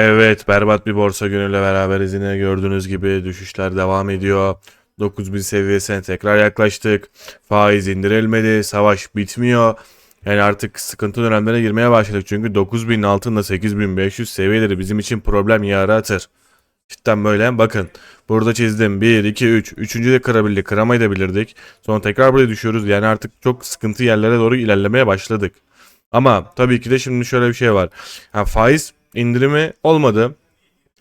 Evet, berbat bir borsa günüyle beraberiz yine gördüğünüz gibi düşüşler devam ediyor. 9000 seviyesine tekrar yaklaştık. Faiz indirilmedi, savaş bitmiyor. Yani artık sıkıntı dönemlerine girmeye başladık. Çünkü 9000 altında 8500 seviyeleri bizim için problem yaratır. Cidden böyle. Bakın burada çizdim. 1, 2, 3. Üçüncü de kırabildik. Kıramayı da bilirdik. Sonra tekrar buraya düşüyoruz. Yani artık çok sıkıntı yerlere doğru ilerlemeye başladık. Ama tabii ki de şimdi şöyle bir şey var. Ha, faiz indirimi olmadı.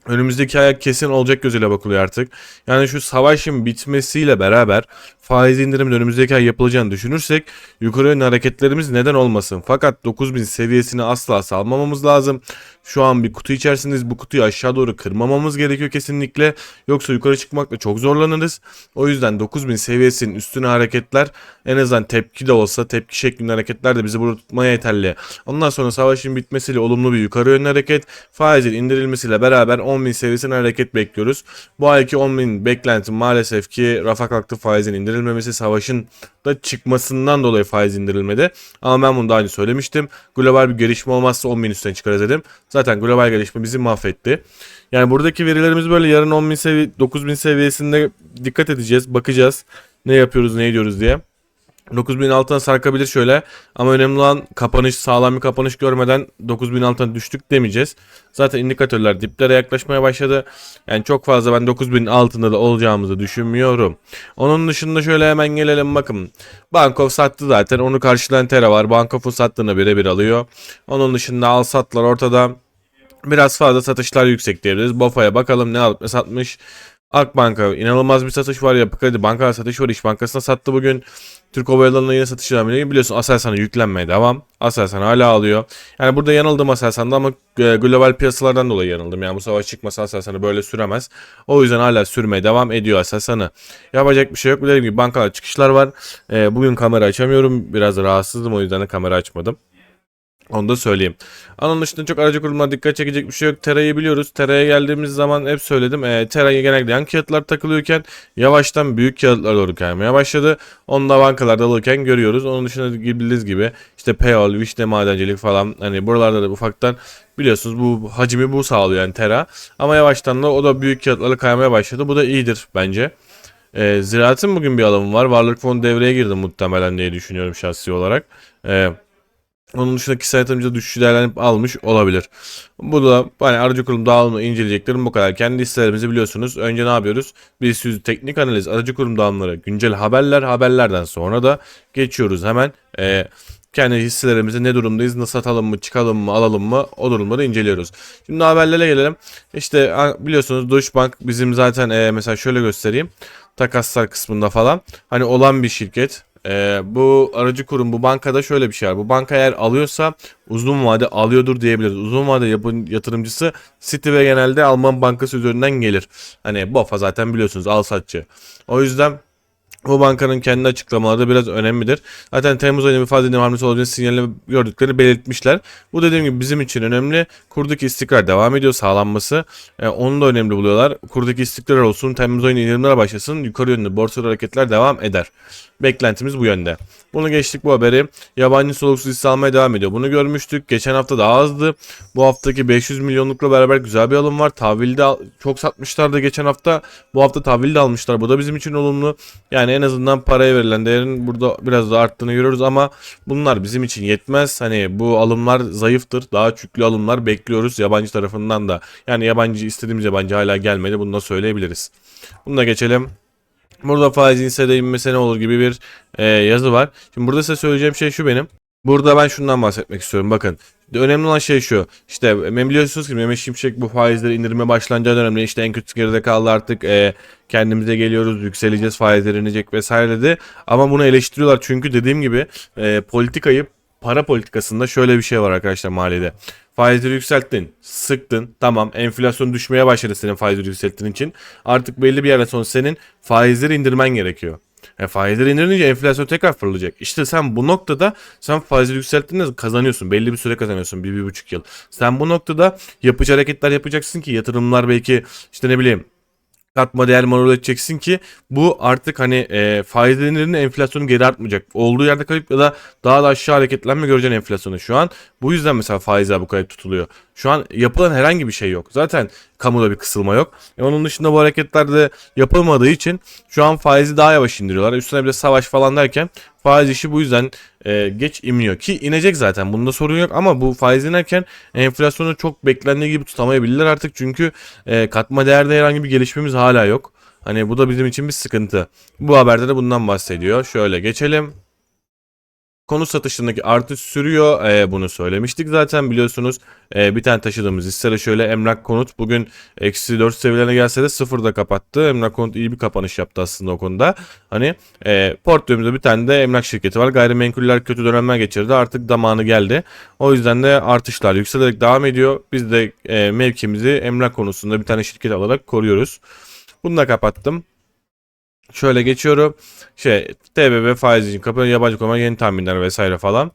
Önümüzdeki ay kesin olacak gözüyle bakılıyor artık. Yani şu savaşın bitmesiyle beraber faiz indirimin önümüzdeki ay yapılacağını düşünürsek yukarı yönlü hareketlerimiz neden olmasın. Fakat 9000 seviyesini asla salmamamız lazım. Şu an bir kutu içerisindeyiz. Bu kutuyu aşağı doğru kırmamamız gerekiyor kesinlikle. Yoksa yukarı çıkmakta çok zorlanırız. O yüzden 9000 seviyesinin üstüne hareketler en azından tepki de olsa tepki şeklinde hareketler de bizi burada tutmaya yeterli. Ondan sonra savaşın bitmesiyle olumlu bir yukarı yönlü hareket, faizin indirilmesiyle beraber 10.000 seviyesine hareket bekliyoruz. Bu ayki 10.000 beklentim maalesef ki rafa kalktı faizin indirilmemesi, savaşın da çıkmasından dolayı faiz indirilmedi. Ama ben bunu daha önce söylemiştim. Global bir gelişme olmazsa 10.000 üstten çıkarız dedim. Zaten global gelişme bizi mahvetti. Yani buradaki verilerimiz böyle yarın 10.000 seviye 9.000 seviyesinde dikkat edeceğiz. Bakacağız ne yapıyoruz ne ediyoruz diye. 9000 altına sarkabilir şöyle ama önemli olan kapanış sağlam bir kapanış görmeden 9000 altına düştük demeyeceğiz. Zaten indikatörler diplere yaklaşmaya başladı. Yani çok fazla ben 9000 altında da olacağımızı düşünmüyorum. Onun dışında şöyle hemen gelelim bakın. Bankov sattı zaten onu karşılayan Tera var. Bankov'un sattığını birebir alıyor. Onun dışında al satlar ortada. Biraz fazla satışlar yüksek diyebiliriz. Bofa'ya bakalım ne alıp ne satmış. Akbank'a inanılmaz bir satış var. Yapı Kredi Banka'ya satış var. İş Bankası'na sattı bugün. Türk Hava Yolları'na yine satış ediyor. Biliyorsun Aselsan'a yüklenmeye devam. Aselsan hala alıyor. Yani burada yanıldım Aselsan'da ama e, global piyasalardan dolayı yanıldım. Yani bu savaş çıkmasa Aselsan'ı böyle süremez. O yüzden hala sürmeye devam ediyor Aselsan'ı. Yapacak bir şey yok. Dediğim gibi bankalar çıkışlar var. E, bugün kamera açamıyorum. Biraz rahatsızdım o yüzden de kamera açmadım. Onu da söyleyeyim. Onun dışında çok aracı kurumlar dikkat çekecek bir şey yok. Tera'yı biliyoruz. Tera'ya geldiğimiz zaman hep söyledim. E, Tera'ya genelde yan kağıtlar takılıyorken yavaştan büyük kağıtlar doğru kaymaya başladı. Onu da bankalarda alırken görüyoruz. Onun dışında bildiğiniz gibi işte Payol, Vişne Madencilik falan hani buralarda da ufaktan biliyorsunuz bu hacmi bu sağlıyor yani Tera. Ama yavaştan da o da büyük kağıtlarla kaymaya başladı. Bu da iyidir bence. E, ziraatın bugün bir alımı var. Varlık fonu devreye girdi muhtemelen diye düşünüyorum şahsi olarak. Eee onun dışında kişisel yatırımcı düşüşü değerlenip almış olabilir. Bu da hani aracı kurum dağılımı inceleyeceklerim bu kadar. Kendi hisselerimizi biliyorsunuz. Önce ne yapıyoruz? Bir yüz teknik analiz, aracı kurum dağılımları, güncel haberler, haberlerden sonra da geçiyoruz hemen. Ee, kendi hisselerimizi ne durumdayız, nasıl satalım mı, çıkalım mı, alalım mı o durumları inceliyoruz. Şimdi haberlere gelelim. İşte biliyorsunuz Deutsche Bank bizim zaten e, mesela şöyle göstereyim. Takaslar kısmında falan. Hani olan bir şirket. Ee, bu aracı kurum bu bankada şöyle bir şey var. Bu banka eğer alıyorsa uzun vade alıyordur diyebiliriz. Uzun vade yapın yatırımcısı City ve genelde Alman bankası üzerinden gelir. Hani BOFA zaten biliyorsunuz al satçı. O yüzden bu bankanın kendi açıklamaları da biraz önemlidir. Zaten Temmuz ayında bir fazla indirim hamlesi olacağını sinyalini gördüklerini belirtmişler. Bu dediğim gibi bizim için önemli. Kurdaki istikrar devam ediyor sağlanması. E, onu da önemli buluyorlar. Kurdaki istikrar olsun. Temmuz ayında indirimler başlasın. Yukarı yönlü borsada hareketler devam eder. Beklentimiz bu yönde. Bunu geçtik bu haberi. Yabancı soluksuz hisse almaya devam ediyor. Bunu görmüştük. Geçen hafta daha azdı. Bu haftaki 500 milyonlukla beraber güzel bir alım var. Tahvilde çok satmışlardı geçen hafta. Bu hafta tahvilde almışlar. Bu da bizim için olumlu. Yani en azından paraya verilen değerin burada biraz da arttığını görüyoruz ama bunlar bizim için yetmez. Hani bu alımlar zayıftır. Daha çüklü alımlar bekliyoruz yabancı tarafından da. Yani yabancı istediğimiz yabancı hala gelmedi. Bunu da söyleyebiliriz. Bunu da geçelim. Burada faiz hissede inmese ne olur gibi bir e, yazı var. Şimdi burada size söyleyeceğim şey şu benim. Burada ben şundan bahsetmek istiyorum. Bakın önemli olan şey şu. İşte e, biliyorsunuz ki Mehmet Şimşek bu faizleri indirme başlanacağı dönemde işte en kötü geride kaldı artık e, kendimize geliyoruz yükseleceğiz faizler inecek vesaire dedi. Ama bunu eleştiriyorlar çünkü dediğim gibi e, politikayı para politikasında şöyle bir şey var arkadaşlar maliyede. Faizleri yükselttin, sıktın. Tamam enflasyon düşmeye başladı senin faizleri yükselttiğin için. Artık belli bir yerden sonra senin faizleri indirmen gerekiyor. E, faizleri indirince enflasyon tekrar fırlayacak. İşte sen bu noktada sen faizleri yükselttiğinde kazanıyorsun. Belli bir süre kazanıyorsun. Bir, bir buçuk yıl. Sen bu noktada yapıcı hareketler yapacaksın ki yatırımlar belki işte ne bileyim katma değer marul edeceksin ki bu artık hani e, faizlerin enflasyonu geri artmayacak. Olduğu yerde kalıp ya da daha da aşağı hareketlenme göreceksin enflasyonu şu an. Bu yüzden mesela faizler bu kadar tutuluyor. Şu an yapılan herhangi bir şey yok. Zaten kamuda bir kısılma yok. E onun dışında bu hareketler de yapılmadığı için şu an faizi daha yavaş indiriyorlar. Üstüne bir de savaş falan derken faiz işi bu yüzden e, geç iniyor ki inecek zaten. Bunda sorun yok ama bu faiz inerken enflasyonu çok beklendiği gibi tutamayabilirler artık çünkü e, katma değerde herhangi bir gelişmemiz hala yok. Hani bu da bizim için bir sıkıntı. Bu haberde de bundan bahsediyor. Şöyle geçelim. Konut satışındaki artış sürüyor. Ee, bunu söylemiştik zaten biliyorsunuz. Ee, bir tane taşıdığımız hissede şöyle emlak konut bugün eksi 4 seviyelerine gelse de sıfırda kapattı. Emlak konut iyi bir kapanış yaptı aslında o konuda. Hani e, portföyümüzde bir tane de emlak şirketi var. Gayrimenkuller kötü dönemler geçirdi. Artık zamanı geldi. O yüzden de artışlar yükselerek devam ediyor. Biz de e, mevkimizi emlak konusunda bir tane şirket alarak koruyoruz. Bunu da kapattım. Şöyle geçiyorum. Şey TBB faiz için kapanan yabancı konu yeni tahminler vesaire falan.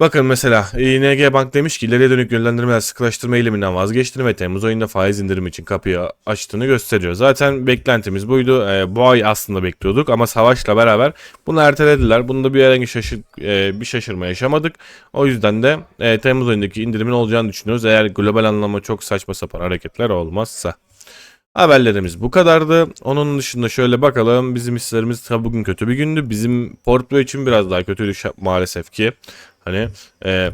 Bakın mesela ING Bank demiş ki ileriye dönük yönlendirmeler sıkılaştırma eğiliminden vazgeçtiğini ve Temmuz ayında faiz indirimi için kapıyı açtığını gösteriyor. Zaten beklentimiz buydu. Ee, bu ay aslında bekliyorduk ama savaşla beraber bunu ertelediler. Bunda bir herhangi şaşır, e, bir şaşırma yaşamadık. O yüzden de e, Temmuz ayındaki indirimin olacağını düşünüyoruz. Eğer global anlamda çok saçma sapan hareketler olmazsa. Haberlerimiz bu kadardı. Onun dışında şöyle bakalım. Bizim hislerimiz tabi bugün kötü bir gündü. Bizim portföy için biraz daha kötüydü maalesef ki. Hani e,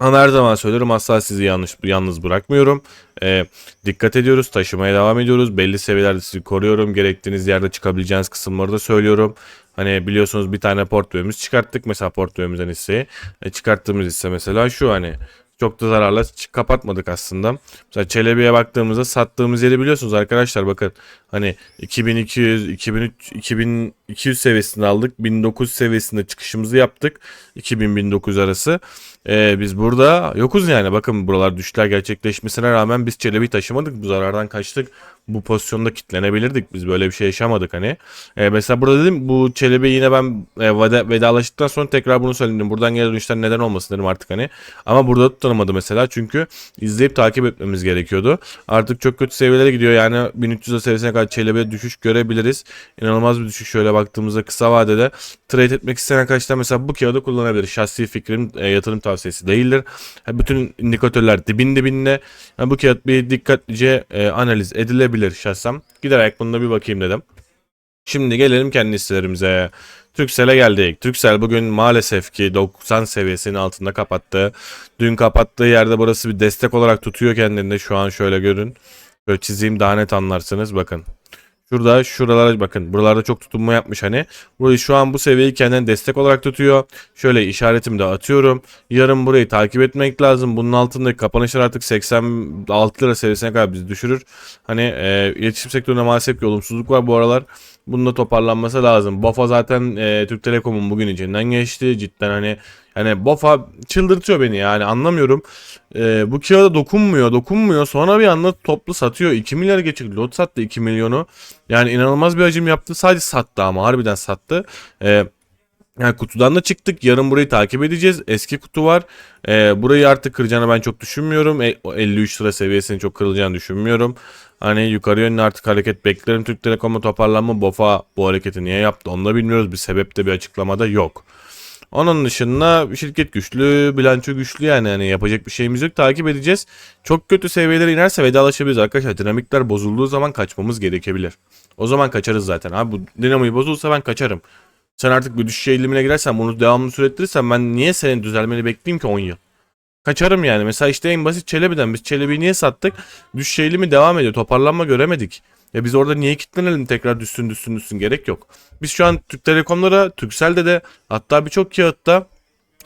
her zaman söylüyorum asla sizi yanlış yalnız bırakmıyorum. E, dikkat ediyoruz, taşımaya devam ediyoruz. Belli seviyelerde sizi koruyorum. Gerektiğiniz yerde çıkabileceğiniz kısımları da söylüyorum. Hani biliyorsunuz bir tane portföyümüz çıkarttık mesela portföyümüzden hisseyi. E, çıkarttığımız hisse mesela şu hani çok da zararla kapatmadık aslında. Mesela Çelebi'ye baktığımızda sattığımız yeri biliyorsunuz arkadaşlar bakın. Hani 2200, 2003, 2200 seviyesinde aldık. 1900 seviyesinde çıkışımızı yaptık. 2000-1900 arası. Ee, biz burada yokuz yani. Bakın buralar düşler gerçekleşmesine rağmen biz Çelebi taşımadık. Bu zarardan kaçtık. Bu pozisyonda kitlenebilirdik. Biz böyle bir şey yaşamadık hani. Ee, mesela burada dedim bu Çelebi yine ben e, veda, vedalaştıktan sonra tekrar bunu söyledim. Buradan geri dönüşler neden olmasın dedim artık hani. Ama burada tutunamadı mesela çünkü izleyip takip etmemiz gerekiyordu. Artık çok kötü seviyelere gidiyor yani 1300 seviyesine kadar Çelebi'ye düşüş görebiliriz. İnanılmaz bir düşüş şöyle baktığımızda kısa vadede trade etmek isteyen arkadaşlar mesela bu kağıdı kullanabilir. Şahsi fikrim e, yatırım tavsiyesi değildir. Bütün indikatörler dibin dibinde. Ha, bu kağıt bir dikkatlice e, analiz edilebilir şahsım. Giderek bununla bir bakayım dedim. Şimdi gelelim kendi hisselerimize. Türksel'e geldik. Türksel bugün maalesef ki 90 seviyesinin altında kapattı. Dün kapattığı yerde burası bir destek olarak tutuyor kendini. Şu an şöyle görün. Böyle çizeyim daha net anlarsınız. Bakın. Şurada şuralara bakın. Buralarda çok tutunma yapmış hani. Burayı şu an bu seviyeyi kendine destek olarak tutuyor. Şöyle işaretimi de atıyorum. Yarın burayı takip etmek lazım. Bunun altındaki kapanışlar artık 86 lira seviyesine kadar bizi düşürür. Hani e, iletişim sektöründe maalesef ki olumsuzluk var bu aralar. Bunun da toparlanması lazım. BOFA zaten e, Türk Telekom'un bugün içinden geçti. Cidden hani yani BOFA çıldırtıyor beni yani anlamıyorum. E, bu kağıda dokunmuyor dokunmuyor sonra bir anda toplu satıyor. 2 milyar geçik lot sattı 2 milyonu. Yani inanılmaz bir hacim yaptı. Sadece sattı ama harbiden sattı. E, yani kutudan da çıktık. Yarın burayı takip edeceğiz. Eski kutu var. E, burayı artık kıracağını ben çok düşünmüyorum. E, o 53 lira seviyesini çok kırılacağını düşünmüyorum. Hani yukarı yönlü artık hareket beklerim. Türk Telekom'u toparlanma BOFA bu hareketi niye yaptı onu da bilmiyoruz. Bir sebep de bir açıklamada yok. Onun dışında şirket güçlü, bilanço güçlü yani hani yapacak bir şeyimiz yok. Takip edeceğiz. Çok kötü seviyelere inerse vedalaşabiliriz arkadaşlar. Dinamikler bozulduğu zaman kaçmamız gerekebilir. O zaman kaçarız zaten. Abi bu dinamoyu bozulsa ben kaçarım. Sen artık bir düşüş eğilimine girersen bunu devamlı sürettirirsen ben niye senin düzelmeni bekleyeyim ki 10 yıl? Kaçarım yani. Mesela işte en basit Çelebi'den biz Çelebi'yi niye sattık? Düşüş eğilimi devam ediyor. Toparlanma göremedik. Ya biz orada niye kilitlenelim tekrar düşsün düşsün düşsün gerek yok. Biz şu an Türk Telekom'lara, Turkcell'de de hatta birçok kağıtta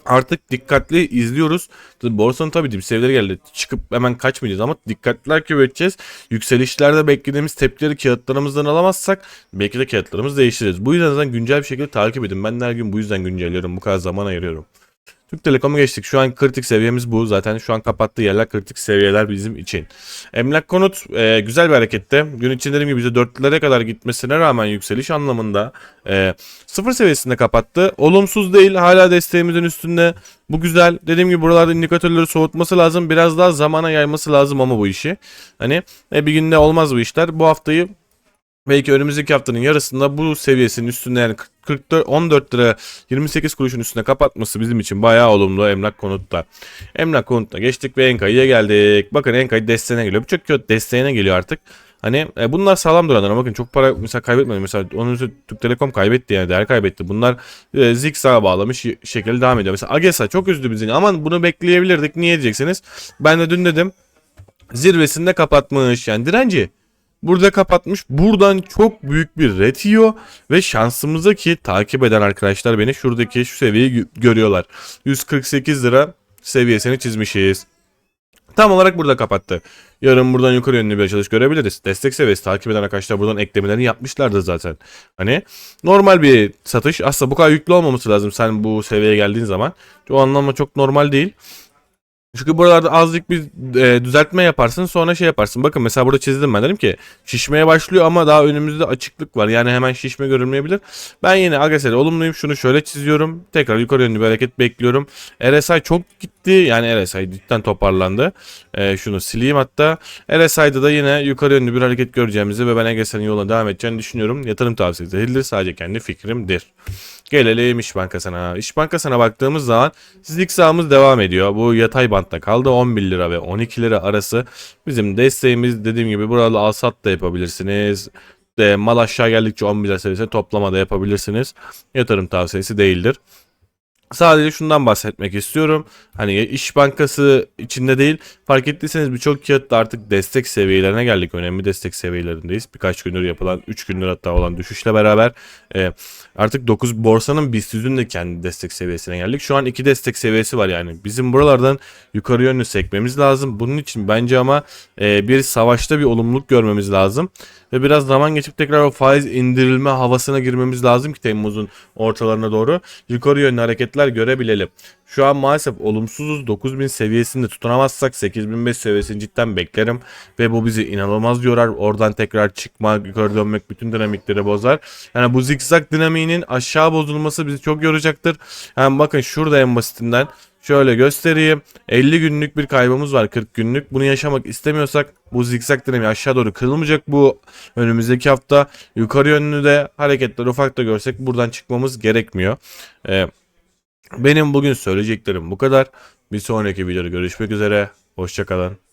artık dikkatli izliyoruz. Borsanın tabii dip seviyeleri geldi. Çıkıp hemen kaçmayacağız ama dikkatli takip edeceğiz. Yükselişlerde beklediğimiz tepkileri kağıtlarımızdan alamazsak belki de kağıtlarımızı değiştiririz. Bu yüzden güncel bir şekilde takip edin. Ben de her gün bu yüzden güncelliyorum. Bu kadar zaman ayırıyorum. Türk Telekom'u geçtik. Şu an kritik seviyemiz bu. Zaten şu an kapattığı yerler kritik seviyeler bizim için. Emlak konut e, güzel bir harekette. Gün içinde dediğim gibi bize dörtlülere kadar gitmesine rağmen yükseliş anlamında e, sıfır seviyesinde kapattı. Olumsuz değil. Hala desteğimizin üstünde. Bu güzel. Dediğim gibi buralarda indikatörleri soğutması lazım. Biraz daha zamana yayması lazım ama bu işi. Hani e, bir günde olmaz bu işler. Bu haftayı belki önümüzdeki haftanın yarısında bu seviyesinin üstünde yani 44 14 lira 28 kuruşun üstüne kapatması bizim için bayağı olumlu emlak konutta. Emlak konutta geçtik ve Enka'ya geldik. Bakın Enka'yı desteğine geliyor. Bu çok kötü desteğine geliyor artık. Hani e, bunlar sağlam duranlar. Bakın çok para mesela kaybetmedi. Mesela onun üstüne Türk Telekom kaybetti yani değer kaybetti. Bunlar e, zikzağa bağlamış şekilde devam ediyor. Mesela Agesa çok üzdü bizi. Aman bunu bekleyebilirdik. Niye diyeceksiniz? Ben de dün dedim. Zirvesinde kapatmış. Yani direnci. Burada kapatmış. Buradan çok büyük bir ret yiyor. Ve şansımıza ki takip eden arkadaşlar beni şuradaki şu seviyeyi gö- görüyorlar. 148 lira seviyesini çizmişiz. Tam olarak burada kapattı. Yarın buradan yukarı yönlü bir açılış görebiliriz. Destek seviyesi takip eden arkadaşlar buradan eklemelerini yapmışlardı zaten. Hani normal bir satış. Aslında bu kadar yüklü olmaması lazım sen bu seviyeye geldiğin zaman. O anlamda çok normal değil. Çünkü buralarda azıcık bir e, düzeltme yaparsın sonra şey yaparsın. Bakın mesela burada çizdim ben dedim ki şişmeye başlıyor ama daha önümüzde açıklık var. Yani hemen şişme görünmeyebilir. Ben yine Agasel'e olumluyum. Şunu şöyle çiziyorum. Tekrar yukarı yönlü bir hareket bekliyorum. RSI çok gitti. Yani RSI cidden toparlandı. E, şunu sileyim hatta. RSI'da da yine yukarı yönlü bir hareket göreceğimizi ve ben Agasel'in yoluna devam edeceğini düşünüyorum. Yatırım tavsiyesi değildir. Sadece kendi fikrimdir. Gelelim İş Bankası'na. İş Bankası'na baktığımız zaman zikzağımız devam ediyor. Bu yatay bantta kaldı 11 lira ve 12 lira arası. Bizim desteğimiz dediğim gibi burada al sat da yapabilirsiniz. De, mal aşağı geldikçe 11 lira seviyesine toplama da yapabilirsiniz. Yatırım tavsiyesi değildir. Sadece şundan bahsetmek istiyorum. Hani İş Bankası içinde değil fark ettiyseniz birçok kağıtta artık destek seviyelerine geldik. Önemli destek seviyelerindeyiz. Birkaç gündür yapılan 3 gündür hatta olan düşüşle beraber e, artık 9 borsanın BIST de kendi destek seviyesine geldik. Şu an 2 destek seviyesi var yani. Bizim buralardan yukarı yönlü sekmemiz lazım. Bunun için bence ama e, bir savaşta bir olumluluk görmemiz lazım. Ve biraz zaman geçip tekrar o faiz indirilme havasına girmemiz lazım ki Temmuz'un ortalarına doğru yukarı yönlü hareketler görebilelim. Şu an maalesef olumsuzuz. 9000 seviyesinde tutunamazsak 8500 seviyesini cidden beklerim. Ve bu bizi inanılmaz yorar. Oradan tekrar çıkmak, yukarı dönmek bütün dinamikleri bozar. Yani bu zikzak dinamiğinin aşağı bozulması bizi çok yoracaktır. Yani bakın şurada en basitinden Şöyle göstereyim. 50 günlük bir kaybımız var 40 günlük. Bunu yaşamak istemiyorsak bu zikzak dinamiği aşağı doğru kırılmayacak bu önümüzdeki hafta. Yukarı yönlü de hareketler ufak da görsek buradan çıkmamız gerekmiyor. Ee, benim bugün söyleyeceklerim bu kadar. Bir sonraki videoda görüşmek üzere. Hoşçakalın.